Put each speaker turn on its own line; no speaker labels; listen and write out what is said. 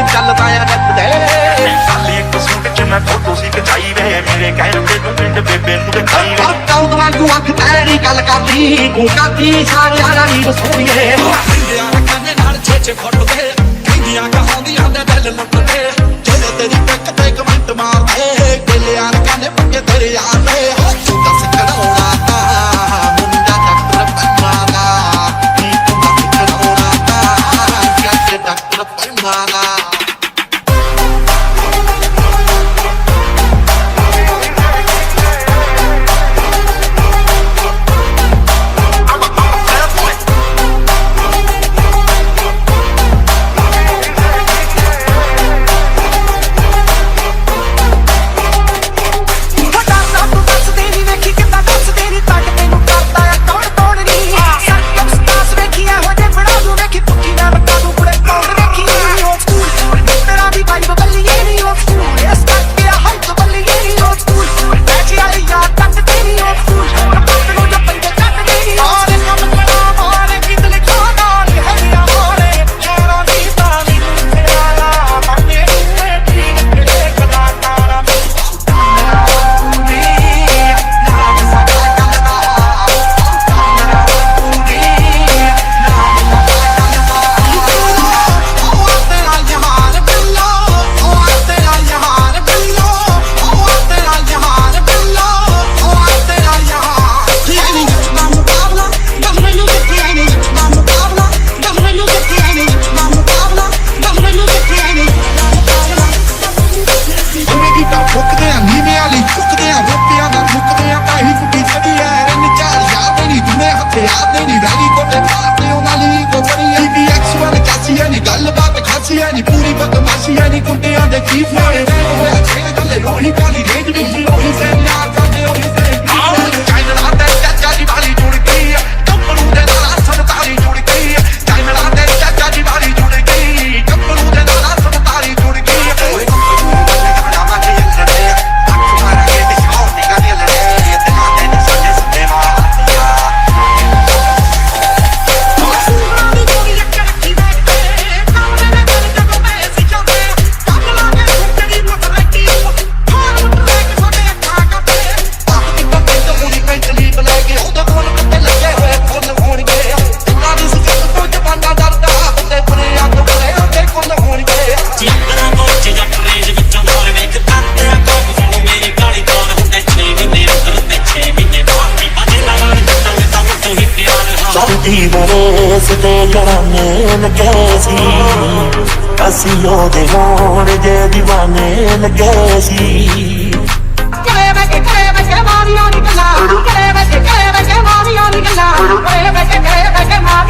ਤੇ ਚੱਲਦਾ ਆ ਨੱਟ ਦੇ
ਸਾਲੇ ਇੱਕ ਸੂਟ ਚ ਮੈਂ ਫੋਟੋ ਸੀ ਖਚਾਈ ਵੇ ਮੇਰੇ ਕਹਿਣ ਤੇ ਤੂੰ ਪਿੰਡ ਬੇਬੇ ਨੂੰ ਦਿਖਾਈ ਵੇ।
ਕਾਉਂਦ ਵਾਂਗੂ ਅੱਖ ਤੇਰੀ ਗੱਲ ਕਰਦੀ ਤੂੰ ਕਾਦੀ ਸਾਰਿਆਂ ਦਾ ਨੀਂਦ ਸੋਈਏ
ਪਿੰਡਿਆਂ ਕੰਨ ਨਾਲ ਛੇ ਫੋਟੋ ਵੇ ਕਹਿੰਦੀਆਂ ਕਹਾਉਂਦੀਆਂ ਦਾ ਦਿਲ ਨੂੰ Keep running, I let only body, they do ਸਾਡੀ ਬਰੇਸ ਤੇ
ਜਿਹੜਾ ਮੇਨ
ਸੀ
ਅਸੀਂ ਉਹਦੇ ਹੋਣ ਦੇ دیਵਾਨੇ ਲੱਗੇ ਸੀ
ਕਰੇ ਬੈਠੇ ਕਰੇ ਬੈਠੇ ਮਾਰੀਆਂ ਦੀ ਕਰੇ ਬੈਠੇ ਕਰੇ ਬੈਠੇ ਮਾਰੀਆਂ ਦੀ ਕਰੇ ਬੈਠੇ ਕਰੇ ਬੈਠੇ ਮਾਰੀਆਂ